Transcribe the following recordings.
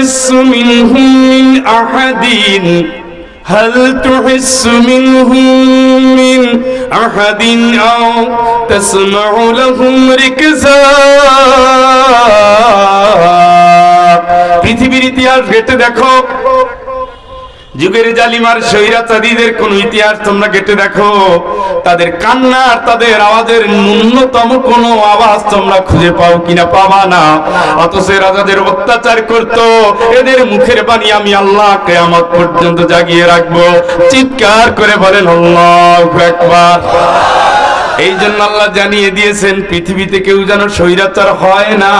تحس منهم من أحد هل تحس منهم من أحد أو تسمع لهم ركزا পৃথিবীর ইতিহাস ঘেটে দেখো যুগের জালিমার স্বৈরাচারীদের কোন ইতিহাস তোমরা ঘেটে দেখো? তাদের কান্নার তাদের আওয়াজের ন্যূনতম কোন আওয়াজ তোমরা খুঁজে পাও কিনা পাবা না। অথচ এরা যাদের অত্যাচার করত, এদের মুখের বাণী আমি আল্লাহ কেয়ামত পর্যন্ত জাগিয়ে রাখব। চিৎকার করে বলেন, আল্লাহ একবার এই জন্য আল্লাহ জানিয়ে দিয়েছেন, পৃথিবীতে কেউ যেন স্বৈরাচার হয় না।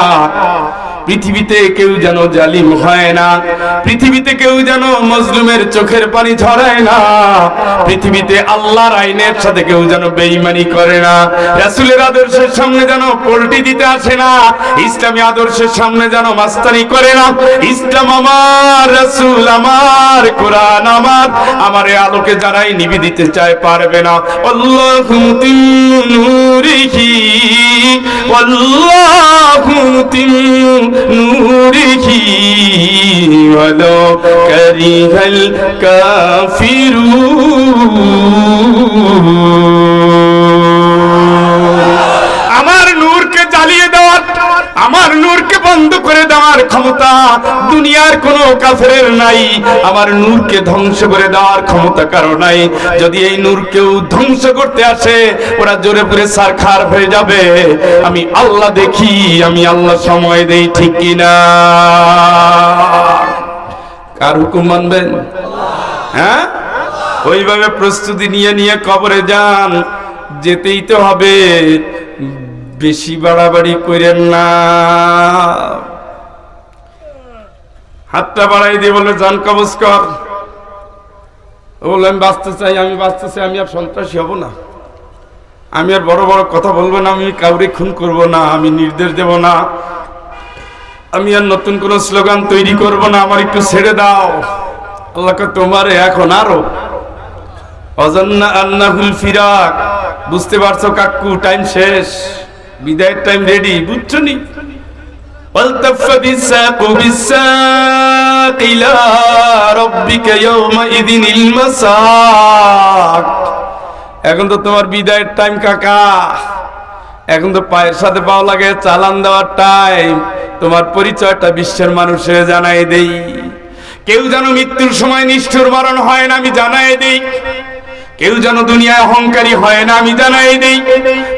পৃথিবীতে কেউ যেন জালিম হয় না, পৃথিবীতে কেউ যেন মজলুমের চোখের পানি ঝরায় না, পৃথিবীতে আল্লাহর আইনের সাথে কেউ যেন বেইমানি করে না, রাসুলের আদর্শের সামনে যেন পোল্টি দিতে আসে না, ইসলামী আদর্শের সামনে যেন মাস্তানি করে না, ইসলাম আমার, রাসূল আমার, কোরআন আমার আমার আলোকে যারাই নিবি দিতে চায় পারবে না। আল্লাহু নূরিহি ওয়াল্লাহু নূরিহি ওয়ালা কারিহাল কাফিরুন আমার নূরকে জ্বালিয়ে দেওয়ার আমার নূরকে বন্ধ করে দেওয়ার ক্ষমতা দুনিয়ার কোন কাফের নাই। আমার নূরকে ধ্বংস করে দেওয়ার ক্ষমতা কারও নাই। যদি এই নূর কেউ ধ্বংস করতে আসে, ওরা জোরে পুরে সার খার হয়ে যাবে। আমি আল্লাহ দেখি, আমি আল্লাহ সময় দেই, ঠিক কিনা কার হুকুম মানবেন? হ্যাঁ? ওইভাবে প্রস্তুতি নিয়ে নিয়ে কবরে যান। যেতেই তো হবে। বেশি বাড়াবাড়ি করেন না। হাতটা বাড়াই দিয়ে বলে জান কবজ কর। বলল, আমি বাঁচতে চাই, আমি বাঁচতে চাই, আমি আর সন্ত্রাসী হব না। আমি আর বড় বড় কথা বলব না, আমি কাউরে খুন করব না, আমি নির্দেশ দেব না। আমি আর নতুন কোন স্লোগান তৈরি করব না, আমার একটু ছেড়ে দাও। আল্লাহকে তোমার এখন আরও। অজন্না ফিরাক। বুঝতে পারছ, কাকু টাইম শেষ। বিদায়ের টাইম রেডি বুঝছ নি? والتفت الساق بالساق إلى ربك يومئذ المساق এখন তো তোমার বিদায়ের টাইম কাকা এখন তো পায়ের সাথে পাও লাগে চালান দেওয়ার টাইম তোমার পরিচয়টা বিশ্বের মানুষের জানাই দেই কেউ যেন মৃত্যুর সময় নিষ্ঠুর মরণ হয় না আমি জানাই দেই কেউ যেন দুনিয়ায় অহংকারী হয় না, আমি জানাই দেই।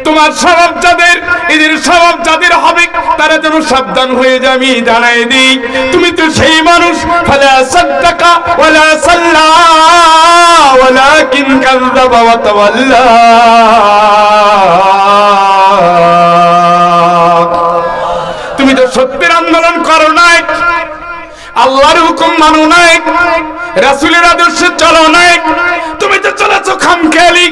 তোমার স্বভাব যাদের, এদের স্বভাব যাদের হবে, তারা যেন সাবধান হয়ে যায়, আমি জানাই দিই। তুমি তো সেই মানুষ, ফালা সাদ্দাকা, ওয়ালা সাল্লা, ওয়ালাকিন কাযযাবা ওয়া তাওয়াল্লা। তুমি তো সত্যের আন্দোলন করো নাই, আল্লাহর হুকুম মানো নাই রাসূলের আদর্শে চলো নাই। তুমি তো চলেছো খামখেয়ালি।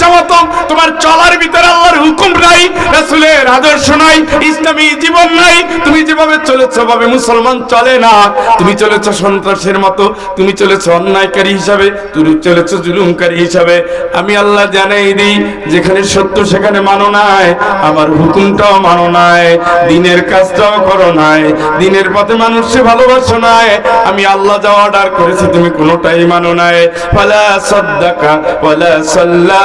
ইচ্ছা মতো তোমার চলার ভিতরে আল্লাহর হুকুম নাই, রাসূলের আদর্শ নাই, ইসলামী জীবন নাই। তুমি যেভাবে চলেছো ভাবে মুসলমান চলে না। তুমি চলেছো সন্ত্রাসের মতো, তুমি চলেছো অন্যায়কারী হিসাবে, তুমি চলেছো জুলুমকারী হিসাবে। আমি আল্লাহ জানাই দিই, যেখানে সত্য সেখানে মানো নাই, আমার হুকুমটাও মানো নাই, দিনের কাজটাও করো নাই, দিনের পথে মানুষকে ভালোবাসো নাই। আমি আল্লাহ যা অর্ডার করেছি, তুমি কোনোটাই মানো নাই। ফালা সাদ্দাকা ওয়ালা সাল্লা।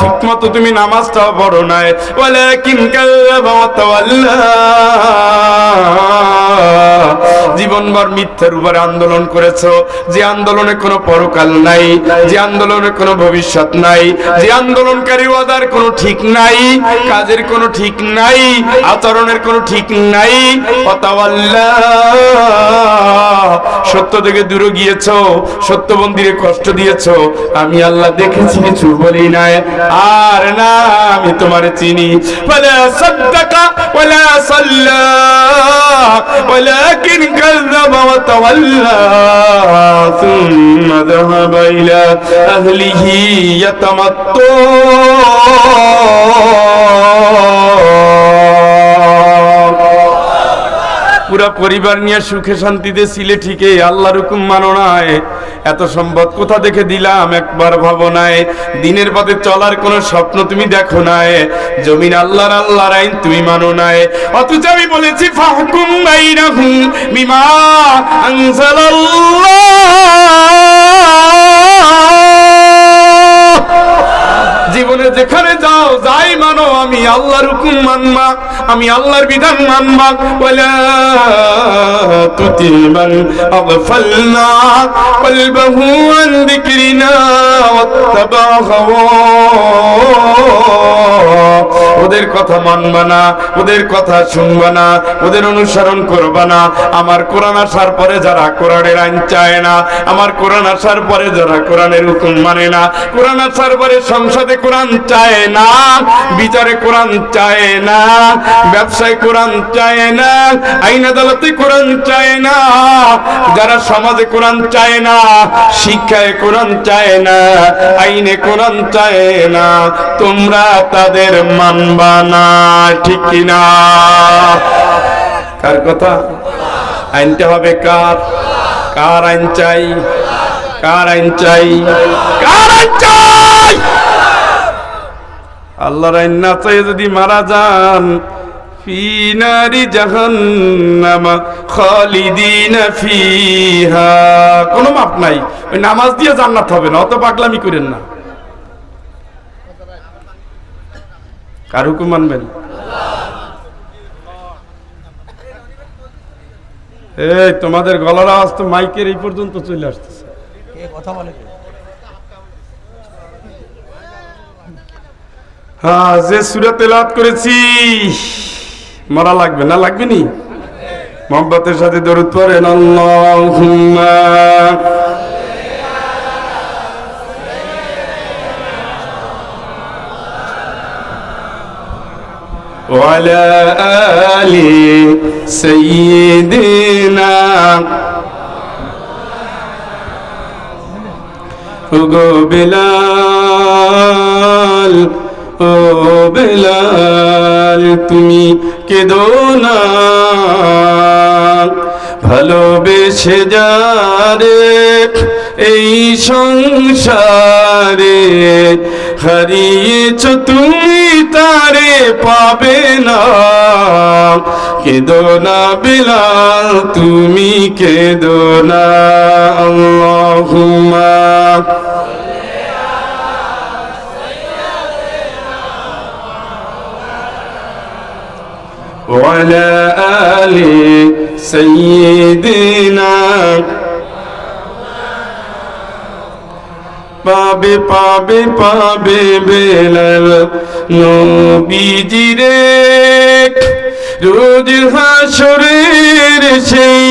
ঠিকমতো তুমি নামাজটাও পড়ো নাই। ওয়ালাকিন কাল্লাবা জীবনভর মিথ্যার উপরে আন্দোলন করেছ। যে আন্দোলনে কোনো পরকাল নাই, যে আন্দোলনে কোনো ভবিষ্যৎ নাই, যে আন্দোলনকারী ওয়াদার কোনো ঠিক নাই, কাজের কোনো ঠিক নাই, আচরণের কোনো ঠিক নাই সত্য থেকে দূরে গিয়েছো সত্য মন্দিরে কষ্ট দিয়েছ। আমি আল্লাহ দেখেছি, কিছু বলি নাই। আর না, আমি তোমার চিনি। ওয়ালা সাদাকা ওয়ালা সাল্লা ওয়ালাকিন কাযযাবা ওয়া পুরা পরিবার নিয়ে সুখে শান্তিতে ছিলে ঠিকই, আল্লাহর হুকুম মানো নাই। এত সম্পদ কোথা দেখে দিলাম? একবার ভাবো নাই। দিনের পথে চলার কোনো স্বপ্ন তুমি দেখো নাই। জমিন আল্লাহর আল্লাহর আইন তুমি মানো নাই। অথচ আমি বলেছি, ফাহকুম বাইনাহুম বিমা আনজালাল্লাহ। জীবনে যেখানে যাও, যাই মানো, আমি আল্লাহর হুকুম মানবা, আমি আল্লাহর বিধান মানবা। ওয়ালা তুতিমান আগফালনা কলবহু আন যিকরিনা ওয়াত্তাবা ওদের কথা মানবা না, ওদের কথা শুনবা না, ওদের অনুসরণ করবা না। আমার কোরআন আসার পরে যারা কোরআনের আইন চায় না, আমার কোরআন আসার পরে যারা কোরআনের হুকুম মানে না। কোরআন আসার পরে সংসদে কোরআন চায় না, বিচারে কোরআন চায় না, ব্যবসায় কোরআন চায় না, আইন আদালতে কোরআন চায় না, যারা সমাজে কোরআন চায় না, শিক্ষায় কোরআন চায় না, আইনে কোরআন চায় না, তোমরা তাদের মানবা না, ঠিক কিনা কার কথা? আইনটা হবে কার? কার আইন চাই? কার আইন চাই? কার আইন চাই? আল্লাহর আইন যদি মারা যান ফি নারি জাহান্নামা খালিদিনা ফিহা। কোনো মাপ নাই, ওই নামাজ দিয়ে জান্নাত হবে না, অত পাগলামি করেন না। কার হুকুম মানবেন? এই, তোমাদের গলার আওয়াজ তো মাইকের এই পর্যন্ত চলে আসতেছে। কথা বলে কে? হ্যাঁ যে সুরা তেলাত করেছি মরা লাগবে না লাগবে নি মোহাম্মতের সাথে দরুদ পড়েন আল্লাহুম্মা وعلى آل سيدنا গো বেলাল ও বেলাল, তুমি কেদো না। ভালোবেসে যারে এই সংসারে হারিয়েছ তুমি তারে পাবে না। কেদো না বেলাল, তুমি কেদো না। আল্লাহুম্মা। وعلى آل سيدنا পাবে পাবে পাবে বেলাল নবীজিরে রোজ হাসরের সেই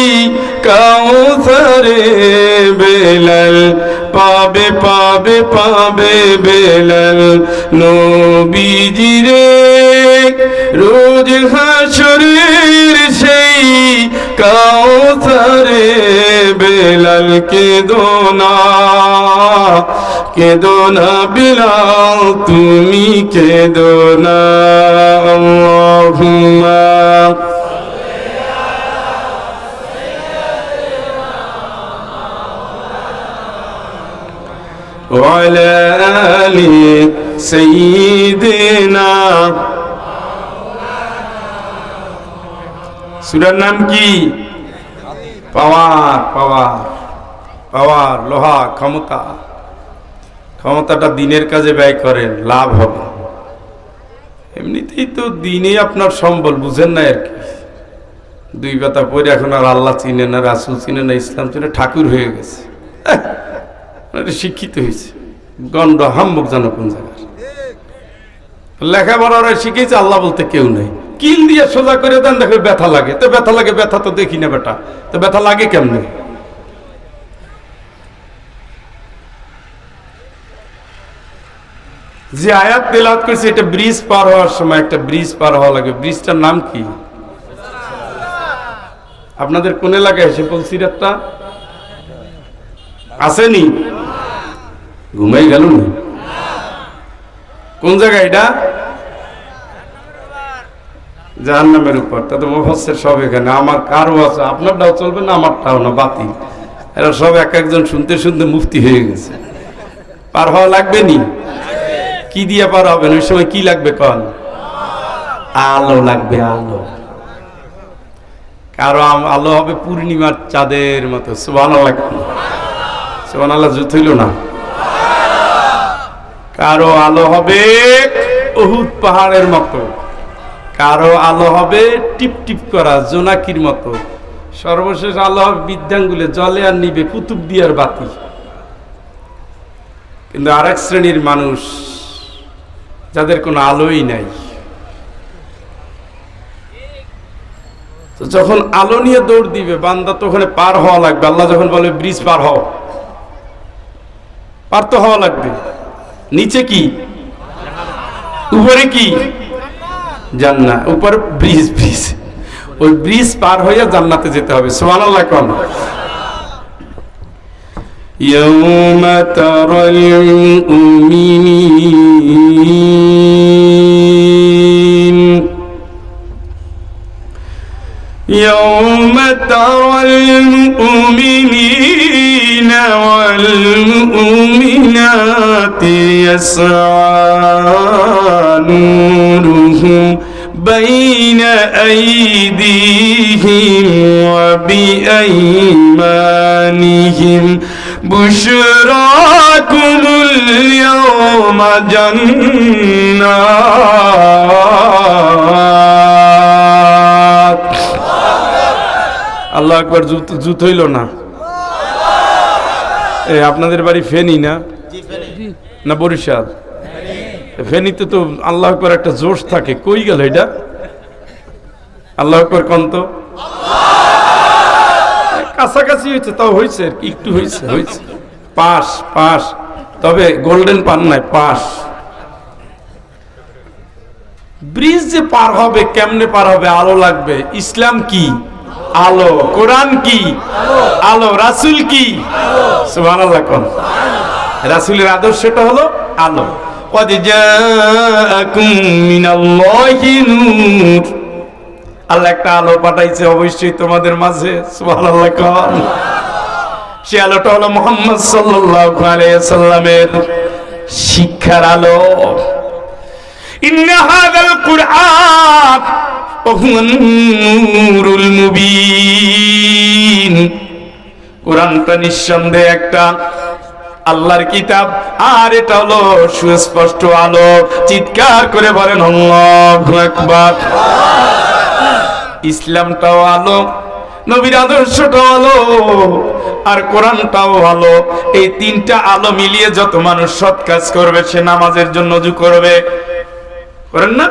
কাউসারে বেলাল পাবে পাবে পাবে বেলাল নবীজিরে রোজ হাসরের সেই কাউসারে বেলাল কে দোনা কে দোনা বিলাল তুমি কে দোনা আল্লাহুম্মা وعلى آل سيدنا সুরার নাম কি? পাওয়ার পাওয়ার পাওয়ার, লোহা, ক্ষমতা। ক্ষমতাটা দিনের কাজে ব্যয় করেন, লাভ হবে। এমনিতেই তো দিনে আপনার সম্বল, বুঝেন না আর কি। দুই কথা পরে এখন আর আল্লাহ চিনে না, রাসুল চিনে না, ইসলাম চিনে, ঠাকুর হয়ে গেছে। শিক্ষিত হয়েছে। গন্ড হাম্বক জানো কোন জায়গায়। লেখাপড়া শিখেছে, আল্লাহ বলতে কেউ নেই। কিল দিয়ে সোজা করে দেন, দেখো ব্যথা লাগে। তো ব্যথা লাগে, ব্যথা তো দেখি না বেটা। তো ব্যথা লাগে কেমনে? যে আয়াত তেলাওয়াত করেছে, এটা ব্রিজ পার হওয়ার সময়, একটা ব্রিজ পার হওয়া লাগে। ব্রিজটার নাম কি? আপনাদের কোন এলাকায় এসে সিরাতটা? আসেনি? ঘুমাই গেল কোন জায়গায় এটা? জাহান্নামের উপর। তাতে মুফাসসির সব এখানে। আমার কারও আছে, আপনারটাও চলবে না, আমারটাও না, বাতিল। এরা সব এক একজন শুনতে শুনতে মুফতি হয়ে গেছে। পার হওয়া লাগবে নি? কি দিয়ে পার হবেন? ওই সময় কি লাগবে কন? আলো লাগবে, আলো। কারও আলো হবে পূর্ণিমার চাঁদের মতো। সুবান আল্লাহ সুবান আল্লাহ জুত হইল না? কারও আলো হবে অহুদ পাহাড়ের মতো। কারও আলো হবে টিপ টিপ করা জোনাকির মতো। সর্বশেষ আলো হবে বিদ্যাঙ্গুলে, জলে আর নিবে কুতুব দিয়ার বাতি। কিন্তু আরেক শ্রেণির মানুষ, যাদের কোনো আলোই নাই। যখন আলো নিয়ে দৌড় দিবে, বান্দা তো ওখানে পার হওয়া লাগবে। আল্লাহ যখন বলে, ব্রিজ পার হও। পার তো হওয়া লাগবে। নিচে কি? উপরে কি? জান্না উপরে ব্রিজ ব্রিজ ওই ব্রিজ পার হইয়া জান্নাতে যেতে হবে সুবহানাল্লাহ কোন يوم ترى المؤمنين يوم ترى المؤمنين والمؤمنات يسعى نورهم بين أيديهم وبأيمانهم بشراكم اليوم جنات আল্লাহ একবার জুত জুত হইল না এ আপনাদের বাড়ি ফেনি না না বরিশাল ফেনিতে তো আল্লাহ একবার একটা জোশ থাকে। কই গেল এটা? আল্লাহ একবার কন্ত কাছাকাছি হয়েছে তাও হয়েছে আর কি, একটু হয়েছে হয়েছে। পাস পাস তবে গোল্ডেন পান নাই পাস ব্রিজ যে পার হবে কেমনে পার হবে আলো লাগবে। ইসলাম কি? আলো। কোরআন কি? আলো। রাসুল কি? সুবহানাল্লাহ কোন? রাসুলের আদর্শটা হলো আলো। قد جاءكم من الله نور আল্লাহ একটা আলো পাঠাইছে অবশ্যই তোমাদের মাঝে সুবহানাল্লাহ কোন সে আলোটা হলো মোহাম্মদ সাল্লাল্লাহু আলাইহি সাল্লামের শিক্ষার আলো إن هذا القرآن وهو النور المبين কোরআনটা নিঃসন্দেহে একটা আল্লাহর কিতাব আর এটা হলো সুস্পষ্ট আলো চিৎকার করে বলেন আল্লাহু আকবার ইসলামটাও আলো নবীর আদর্শটাও আলো আর কোরআনটাও আলো এই তিনটা আলো মিলিয়ে যত মানুষ সৎ কাজ করবে সে নামাজের জন্য অজু করবে করেন না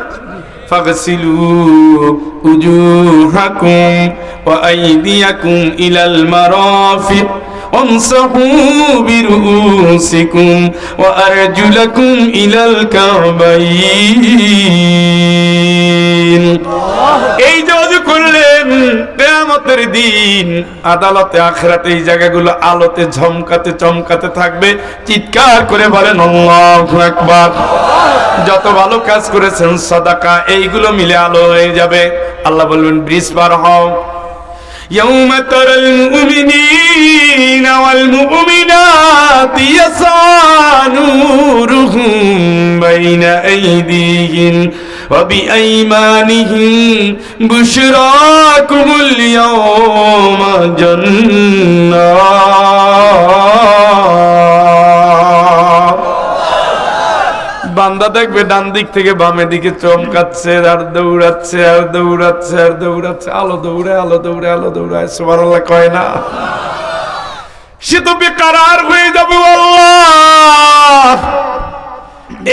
فاغسلوا وجوهكم وأيديكم إلى المرافق وامسحوا برؤوسكم وأرجلكم إلى الكعبين এই যে অজু করলেন কেয়ামতের দিন আদালতে আখেরাতে এই জায়গাগুলো আলোতে ঝমকাতে চমকাতে থাকবে চিৎকার করে বলেন আল্লাহু আকবার যত ভালো কাজ করেছেন সাদাকা এইগুলো মিলে আলো হয়ে যাবে আল্লাহ বলবেন ব্রিজ পার হও يوم ترى المؤمنين والمؤمنات يسعى نورهم بين أيديهم وبأيمانهم بشراكم اليوم جنات. বান্দা দেখবে ডান দিক থেকে বামে দিকে চমকাচ্ছে, আর দৌড়াচ্ছে আর দৌড়াচ্ছে আর দৌড়াচ্ছে, আলো দৌড়ে আলো দৌড়ে, আলো দৌড়ায়, সুবহানাল্লাহ কয় না। সে তো বেকার আর হয়ে যাবে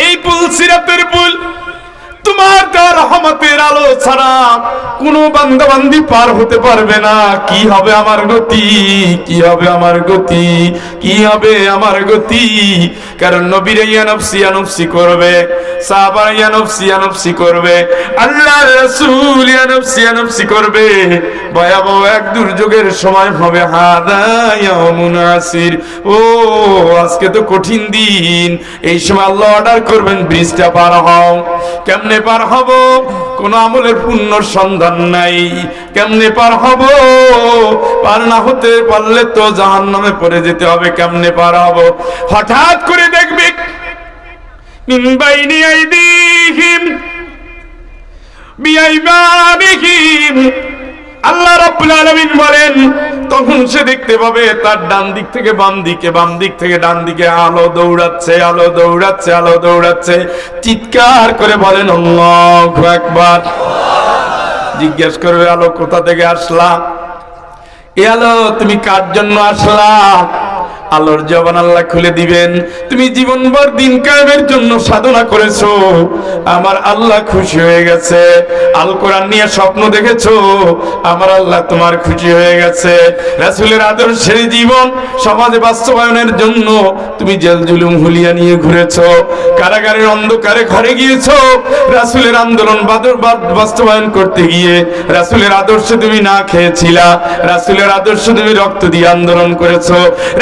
এই পুল সিরাতের পুল তোমার রহমতের আলো ছাড়া কোনো বান্দা বান্দি পার হতে পারবে না। কি হবে আমার গতি? কি হবে আমার গতি? কি হবে আমার গতি? কারণ নবীর ইয়ানফসি করবে। ইয়ানফসি করবে। আল্লাহ ইয়ানফসি করবে। ভয়াবহ এক দুর্যোগের সময় হবে। হাদা ও, আজকে তো কঠিন দিন। এই সময় আল্লাহ অর্ডার করবেন ব্রিজটা পার হও। কেমনে পার হব? কোন আমলের পুণ্য সন্ধান নাই। কেমনে পার হব? পার না হতে পারলে তো জাহান নামে পড়ে যেতে হবে, কেমনে পার হব? হঠাৎ করে দেখবি আল্লাহ রাব্বুল আলামিন বলেন তখন সে দেখতে পাবে তার ডান দিক থেকে বাম দিকে, বাম দিক থেকে ডান দিকে আলো দৌড়াচ্ছে আলো দৌড়াচ্ছে আলো দৌড়াচ্ছে। চিৎকার করে বলেন আকবার। জিজ্ঞেস করবে, আলো কোথা থেকে আসলা? এ আলো, তুমি কার জন্য আসলা? আলোর জবান আল্লাহ খুলে দিবেন। তুমি জীবনভর দিন কায়েমের জন্য সাধনা করেছ। আমার আল্লাহ খুশি হয়ে গেছে। আল কোরআন নিয়ে স্বপ্ন দেখেছ। আমার আল্লাহ তোমার খুশি হয়ে গেছে। রাসূলের আদর্শের জীবন সমাজে বাস্তবায়নের জন্য তুমি জেল জুলুম হুলিয়া নিয়ে ঘুরেছো। কারাগারের অন্ধকারে ঘরে গিয়েছো? রাসূলের আন্দোলন বাস্তবায়ন করতে গিয়ে রাসূলের আদর্শে তুমি না খেয়েছিলা। রাসূলের আদর্শ তুমি রক্ত দিয়ে আন্দোলন করেছ।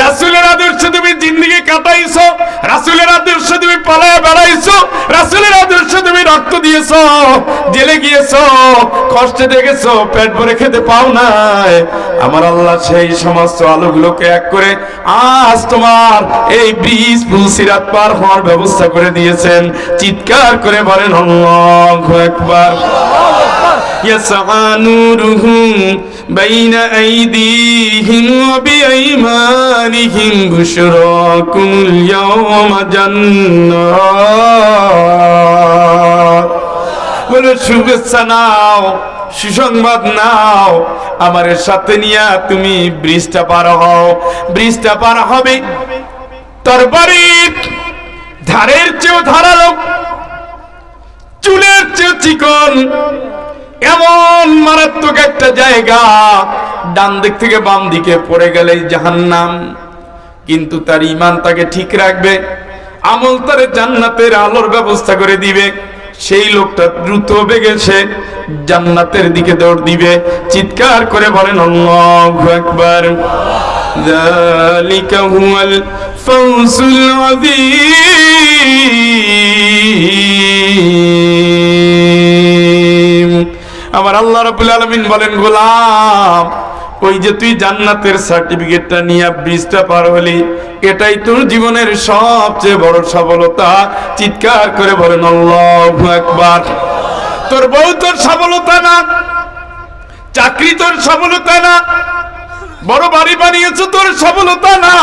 রাসূলের আদর্শে তুমি জিন্দিগি কাটাইছো। রাসূলের আদর্শে তুমি পালায় বেড়াইছো। রাসূলের আদর্শে তুমি রক্ত দিয়েছ। জেলে গিয়েছো। কষ্টে দেখেছ, পেট ভরে খেতে পাও নাই। আমার আল্লাহ সেই সমস্ত আলোগুলোকে এক করে আজ তোমার এই ব্রিজ পুলসিরাত পার হওয়ার ব্যবস্থা করে দিয়েছেন চিৎকার করে বলেন আল্লাহু আকবার يسعى نورهم بين أيديهم وبأيمانهم بشراكم اليوم جنات বলে শুভেচ্ছা নাও সুসংবাদ নাও আমার সাথে নিয়ে তুমি ব্রিজটা পার হও ব্রিজটা পার হবে তোর বাড়ির ধারের চেয়েও ধারালো চুলের চেয়ে চিকন এমন মারাত্মক একটা জায়গা ডান দিক থেকে বাম দিকে পড়ে গেলে জাহান্নাম কিন্তু তার ইমান তাকে ঠিক রাখবে আমল তারে জান্নাতের আলোর ব্যবস্থা করে দিবে সেই লোকটা দ্রুত বেগেছে জান্নাতের দিকে দৌড় দিবে চিৎকার করে বলেন আল্লাহু আকবার ذلك هو الفوز العظيم আমার আল্লাহ রাব্বুল আলামিন বলেন গোলাম ওই যে তুই জান্নাতের সার্টিফিকেটটা নিয়ে ব্রিজটা পার হলি এটাই তোর জীবনের সবচেয়ে বড় সফলতা চিৎকার করে বলেন আল্লাহু আকবার তোর বউ তোর সফলতা না চাকরি তোর সফলতা না বড় বাড়ি বানিয়েছো তোর সফলতা না।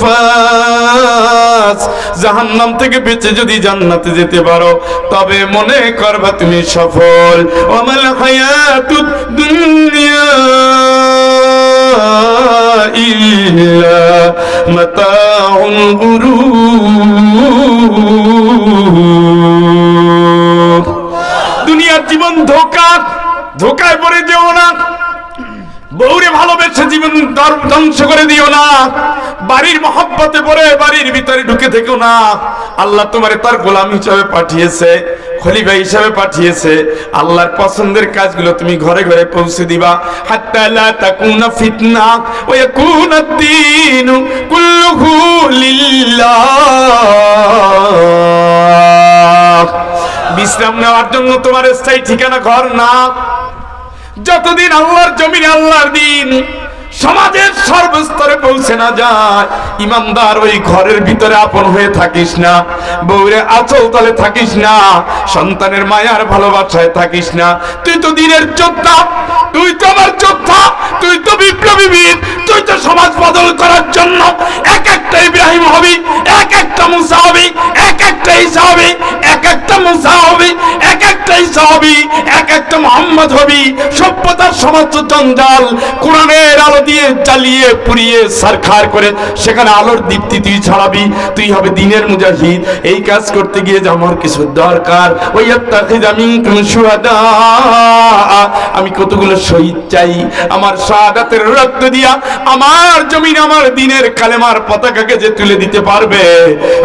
ফাস। জাহান্নাম থেকে বেঁচে যদি জান্নাতে যেতে পারো, তবে মনে করবা তুমি সফল। ওয়ামাল হায়াতুদ দুনিয়া ইল্লা দুনিয়ার জীবন ধোকা, ধোকায় পড়ে যেও না। বউরে ভালোবেসে জীবন ধ্বংস করে দিও না। বাড়ির মহব্বতে পড়ে বাড়ির ভিতরে ঢুকে থেকো না। আল্লাহ তোমারে তার গোলাম হিসাবে পাঠিয়েছে, খলিফা হিসাবে পাঠিয়েছে। আল্লাহর পছন্দের কাজগুলো তুমি ঘরে ঘরে পৌঁছে দিবা। হাত্তা লা তাকুনা ফিতনা ওয়া ইয়াকুনা দ্দীনু কুল্লুহু লিল্লাহ। বিশ্রাম নেওয়ার জন্য তোমার স্থায়ী ঠিকানা ঘর না। যতদিন আল্লাহর জমিনে আল্লাহর দিন সমাজের সর্বস্তরে পৌঁছে না যায়। ইমানদার, ওই ঘরের ভিতরে আপন হয়ে থাকিস না। বউরে আচল তলে থাকিস না। সন্তানের মায়ার ভালোবাসায় থাকিস না। তুই তো দিনের যোদ্ধা, তুই তো আমার যোদ্ধা, তুই তো বিপ্লবী বীর, তুই তো সমাজ বদল করার জন্য এক একটা ইব্রাহিম হবি, এক একটা মুসা হবি, এক একটা ঈসা হবি, এক একটা মুসা হবি, এক একটা ঈসা হবি, এক একটা মোহাম্মদ হবি। সভ্যতার সমস্ত জঞ্জাল, কোরআনের আলো দিয়ে জ্বালিয়ে, পুড়িয়ে সারখার করে সেখানে আলোর দীপ্তি তুই ছড়াবি, তুই হবে দিনের মুজাহিদ। এই কাজ করতে গিয়ে যে আমার কিছু দরকার। ওই আমি কতগুলো শহীদ চাই। আমার শাহাদাতের রক্ত দিয়া আমার জমিন আমার দিনের কালেমার পতাকাকে যে তুলে দিতে পারবে,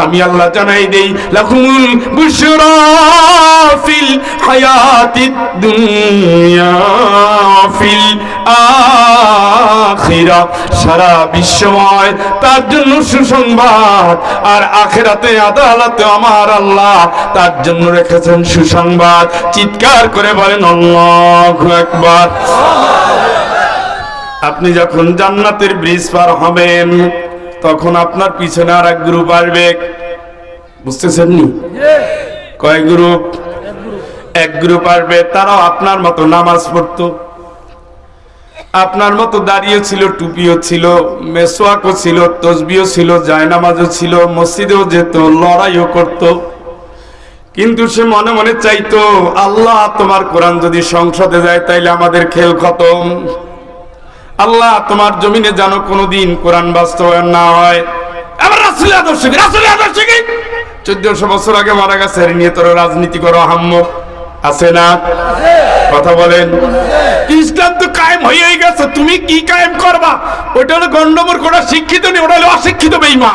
আমি আল্লাহ জানাই দেই লাকুমুল বুশরা ফিল হায়াতিদ দুনিয়া ফিল আখিরা সারা বিশ্বময়, তার জন্য সুসংবাদ। আর আখেরাতে আদালতে আমার আল্লাহ তার জন্য রেখেছেন সুসংবাদ। চিৎকার করে বলেন আপনি যখন জান্নাতের ব্রিজ পার হবেন, তখন আপনার পিছনে আর এক গ্রুপ আসবে। বুঝতেছেন নি? কয় গ্রুপ? এক গ্রুপ আসবে, তারাও আপনার মতো নামাজ পড়তো। আপনার মতো দাঁড়িয়ে ছিল, টুপিও ছিল মেসোয়াকও ছিল, তসবিও ছিল, জায়নামাজও ছিল, মসজিদেও যেত, লড়াইও করত। কিন্তু সে মনে মনে চাইতো, আল্লাহ, তোমার কোরআন যদি সংসদে যায়, তাইলে আমাদের খেল খতম। আল্লাহ, তোমার জমিনে যেন কোনোদিন কোরআন বাস্তবায়ন না হয়। রাসুল আদর্শ চোদ্দশো বছর আগে মারা গেছে নিয়ে তোর রাজনীতি করো হাম্ম আছে না? কথা বলেন। ইসলাম তো কায়েম হয়েই গেছে, তুমি কি কায়েম করবা? ওটা হলো গন্ডমোর কোটা শিক্ষিত নেই, ওটা হলো অশিক্ষিত বেইমা